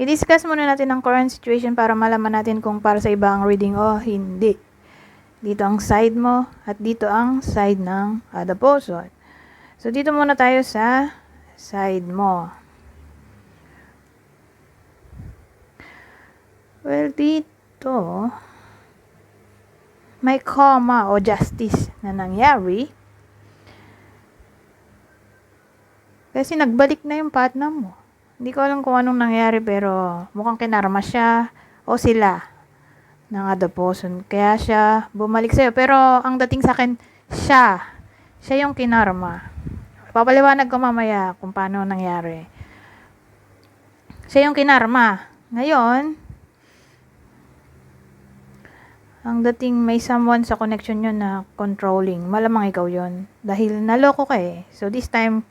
i-discuss muna natin ang current situation para malaman natin kung para sa iba ang reading o hindi. Dito ang side mo at dito ang side ng other. So, dito muna tayo sa side mo. Well, dito, may comma o justice na nangyari. Kasi nagbalik na yung partner mo. Hindi ko alam kung anong nangyari pero mukhang kinarma siya o sila ng person. Kaya siya bumalik sa'yo. Pero ang dating sa akin, siya. Siya yung kinarma. Papaliwanag ko mamaya kung paano nangyari. Siya yung kinarma. Ngayon, ang dating may someone sa connection nyo na controlling. Malamang ikaw yon Dahil naloko ka eh. So this time,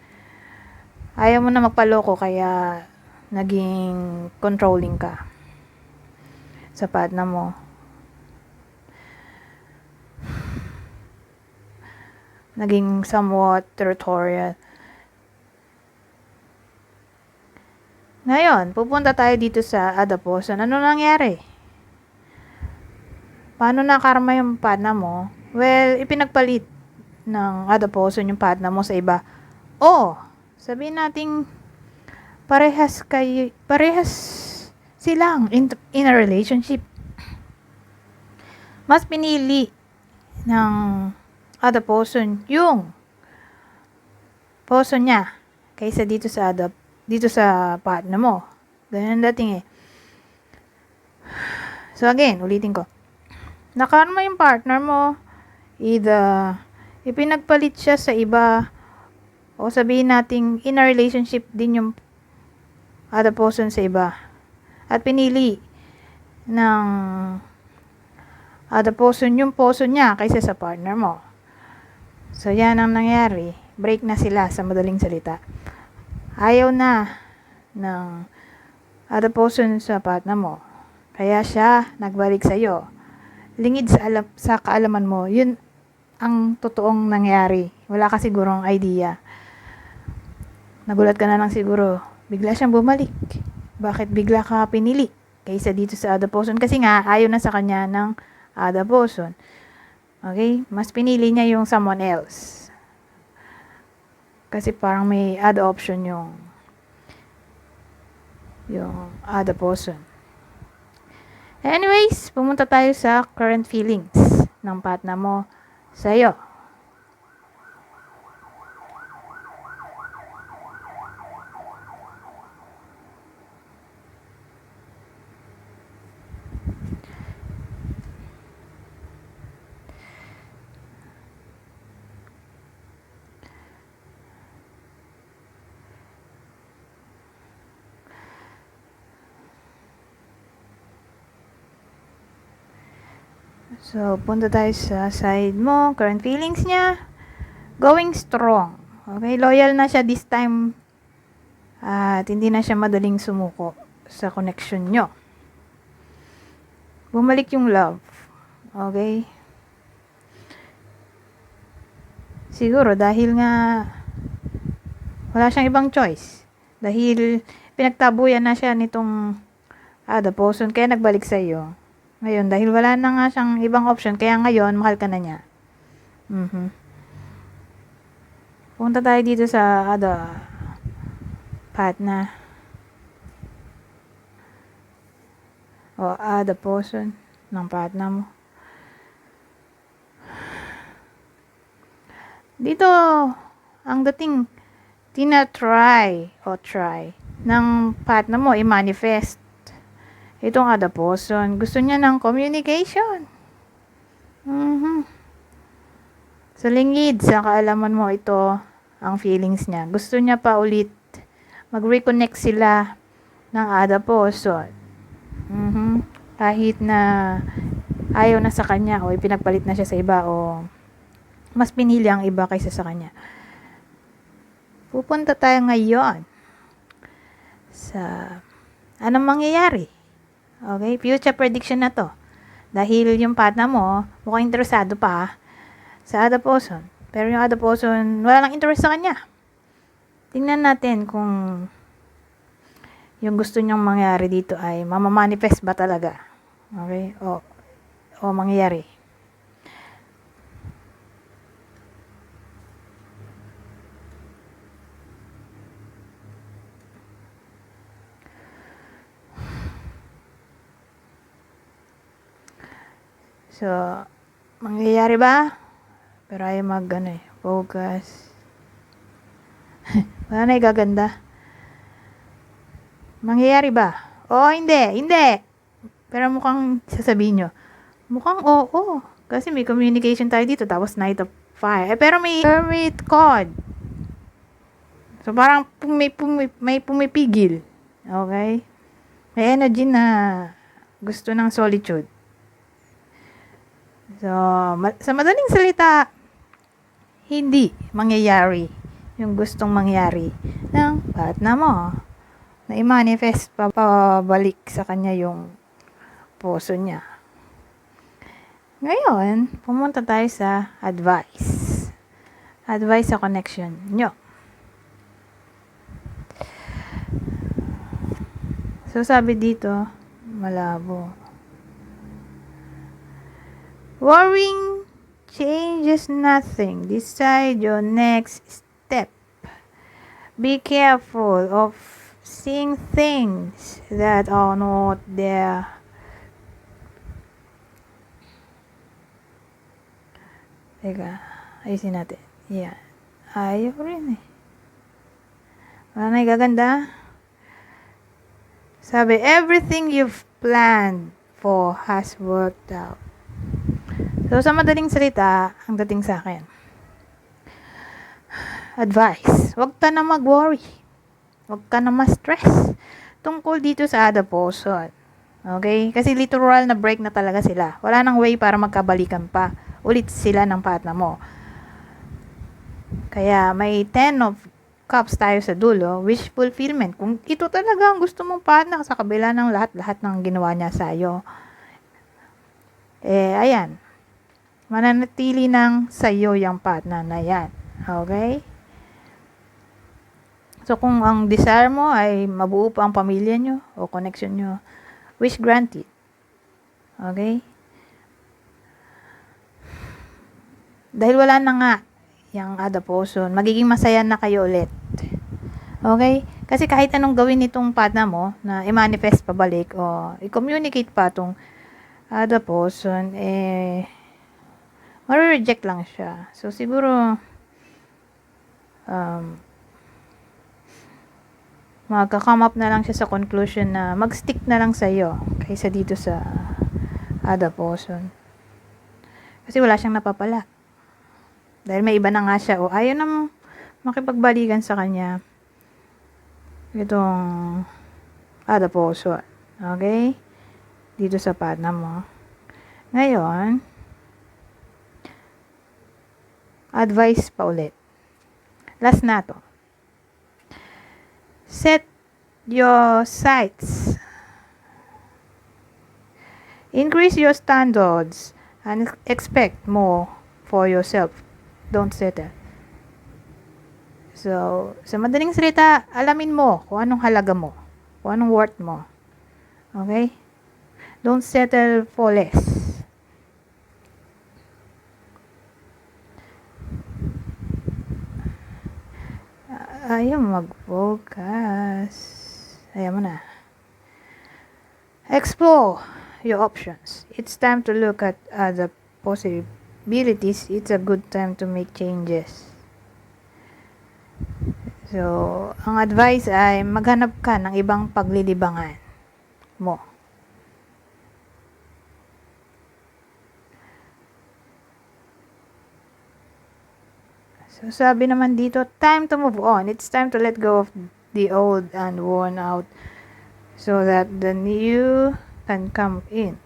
ayaw mo na magpaloko kaya naging controlling ka sa partner mo. Naging somewhat territorial. Ngayon, pupunta tayo dito sa Adaposan. Ano nangyari? Paano nakarma yung partner mo? Well, ipinagpalit ng Adaposan yung partner mo sa iba. O, sabihin nating parehas kayo, parehas silang in, in a relationship. Mas pinili ng other person yung person niya kaysa dito sa other, dito sa partner mo. Ang dating eh. So again, ulitin ko. Nakarma yung partner mo, either ipinagpalit siya sa iba o sabihin nating in a relationship din yung other person sa iba. At pinili ng other person yung person niya kaysa sa partner mo. So, yan ang nangyari. Break na sila sa madaling salita. Ayaw na ng other person sa partner mo. Kaya siya nagbalik sa iyo. Lingid sa, alam, sa kaalaman mo, yun ang totoong nangyari. Wala ka sigurong idea. Nagulat ka na lang siguro. Bigla siyang bumalik. Bakit bigla ka pinili? Kaysa dito sa person. Kasi nga, ayaw na sa kanya ng person. Okay? Mas pinili niya yung someone else. Kasi parang may other option yung yung other. Anyways, pumunta tayo sa current feelings ng partner mo sa'yo. So, punta tayo sa side mo, current feelings niya. Going strong. Okay, loyal na siya this time. At hindi na siya madaling sumuko sa connection nyo. Bumalik yung love. Okay? Siguro dahil nga wala siyang ibang choice. Dahil pinagtabuyan na siya nitong other person kaya nagbalik sa iyo. Ngayon, dahil wala na nga siyang ibang option, kaya ngayon, mahal ka na niya. Mhm. Punta tayo dito sa other partner. O other person ng partner mo. Dito, ang dating tina-try o try ng partner mo i-manifest itong other person. Gusto niya ng communication. Mhm. Sa lingid, sa kaalaman mo ito, ang feelings niya. Gusto niya pa ulit mag-reconnect sila ng other person. Mhm. Kahit na ayaw na sa kanya o ipinagpalit na siya sa iba o mas pinili ang iba kaysa sa kanya. Pupunta tayo ngayon sa anong mangyayari Okay? Future prediction na to. Dahil yung partner mo, mukhang interesado pa sa person. Pero yung person, wala lang interest sa kanya. Tingnan natin kung yung gusto niyang mangyari dito ay mamamanifest ba talaga? Okay? O, o mangyayari. So, mangyayari ba? Pero ayaw mag, ano eh, focus. Wala na igaganda. Mangyayari ba? Oo, hindi. Hindi. Pero mukhang sasabihin nyo, mukhang oo. Kasi may communication tayo dito, tapos night of fire. Eh, pero may hermit card. So, parang pumi, pumi, may pumipigil. Okay? May energy na gusto ng solitude. So, sa madaling salita, hindi mangyayari yung gustong mangyari ng partner mo na i-manifest pa pabalik sa kanya yung puso niya. Ngayon, pumunta tayo sa advice. Advice sa connection nyo. So, sabi dito, malabo. Worrying changes nothing. Decide your next step. Be careful of seeing things that are not there. Teka, ayusin natin. Yan. Ayaw rin eh. Na gaganda. Sabi, everything you've planned for has worked out. So, sa madaling salita, ang dating sa akin, advice, huwag ka na mag-worry. Huwag ka na ma-stress. Tungkol dito sa person. Okay? Kasi literal na break na talaga sila. Wala nang way para magkabalikan pa. Ulit sila ng partner mo. Kaya may 10 of cups tayo sa dulo, wish fulfillment. Kung ito talaga ang gusto mong partner sa kabila ng lahat-lahat ng ginawa niya sa'yo. Eh, ayan mananatili ng sa'yo yung partner na yan. Okay? So, kung ang desire mo ay mabuo pa ang pamilya nyo o connection nyo, wish granted. Okay? Dahil wala na nga yung person, magiging masaya na kayo ulit. Okay? Kasi kahit anong gawin nitong partner mo na i-manifest pabalik o i-communicate pa itong person, eh, Mare-reject lang siya. So, siguro, um, magka-come up na lang siya sa conclusion na mag-stick na lang sa'yo kaysa dito sa other person. Kasi wala siyang napapala. Dahil may iba na nga siya o ayaw na makipagbalikan sa kanya itong other person. Okay? Dito sa partner mo. Ngayon, advice pa ulit. Last na to. Set your sights. Increase your standards and expect more for yourself. Don't settle. So, sa madaling salita, alamin mo kung anong halaga mo. Kung anong worth mo. Okay? Don't settle for less. Ayaw mag-focus. Ayaw mo na. Explore your options. It's time to look at other possibilities. It's a good time to make changes. So, ang advice ay maghanap ka ng ibang paglilibangan mo. So, sabi naman dito, time to move on. It's time to let go of the old and worn out so that the new can come in.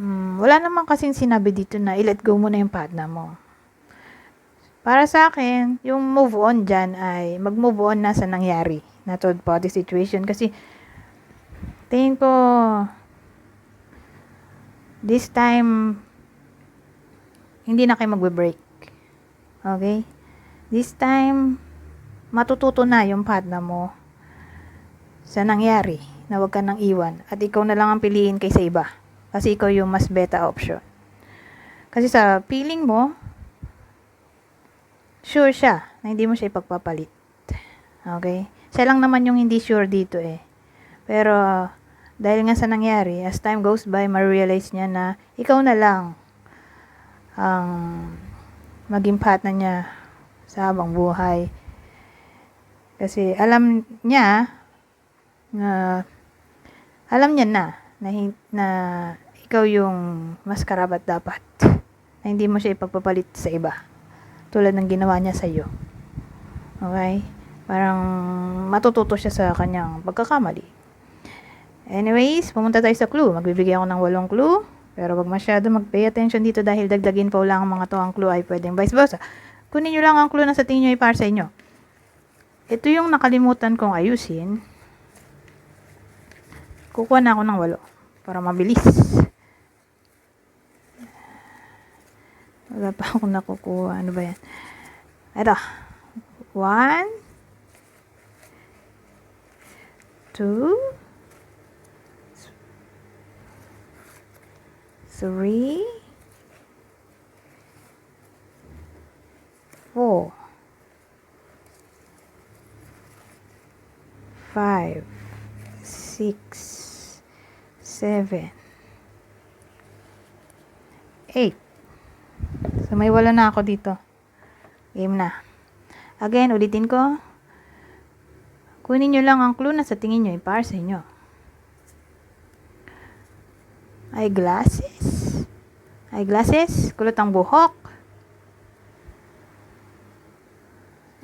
Hmm, wala naman kasing sinabi dito na i-let go mo na yung partner mo. Para sa akin, yung move on dyan ay mag-move on na sa nangyari na third party situation. Kasi, tingin ko, this time, hindi na kayo magbe-break. Okay? This time, matututo na yung partner mo sa nangyari na huwag ka nang iwan at ikaw na lang ang piliin kaysa iba. Kasi ikaw yung mas beta option. Kasi sa feeling mo, sure siya na hindi mo siya ipagpapalit. Okay? Siya lang naman yung hindi sure dito eh. Pero, dahil nga sa nangyari, as time goes by, ma-realize niya na ikaw na lang ang maging partner niya sa habang buhay. Kasi alam niya na alam niya na na, na ikaw yung mas karapat dapat na hindi mo siya ipagpapalit sa iba tulad ng ginawa niya sa iyo. Okay? Parang matututo siya sa kanyang pagkakamali. Anyways, pumunta tayo sa clue. Magbibigay ako ng walong clue. Pero wag masyado mag-pay attention dito dahil dagdagin pa lang ang mga to ang clue ay pwedeng vice versa. Kunin nyo lang ang clue na sa tingin nyo ay para sa inyo. Ito yung nakalimutan kong ayusin. Kukuha na ako ng walo para mabilis. Wala pa ako nakukuha. Ano ba yan? Ito. One. Two. Three. Four. Five. Six. Seven. Eight. So, may wala na ako dito. Game na. Again, ulitin ko. Kunin nyo lang ang clue na sa tingin nyo ay para sa inyo. Eyeglasses. Eyeglasses. Kulot ang buhok.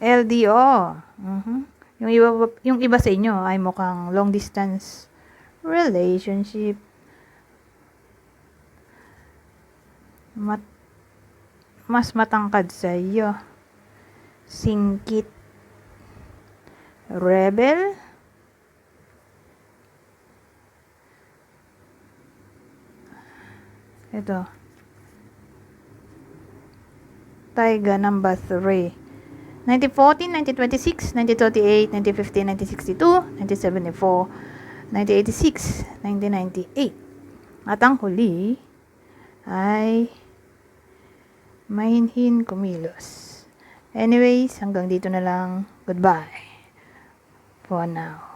LDO. Mhm. Yung iba, yung iba sa inyo ay mukhang long distance relationship. Mat mas matangkad sa iyo. Singkit. Rebel. Ito. Taiga number 3. 1914, 1926, 1938, 1950, 1962, 1974, 1986, 1998. At ang huli ay Mainhin Kumilos. Anyways, hanggang dito na lang. Goodbye. For now.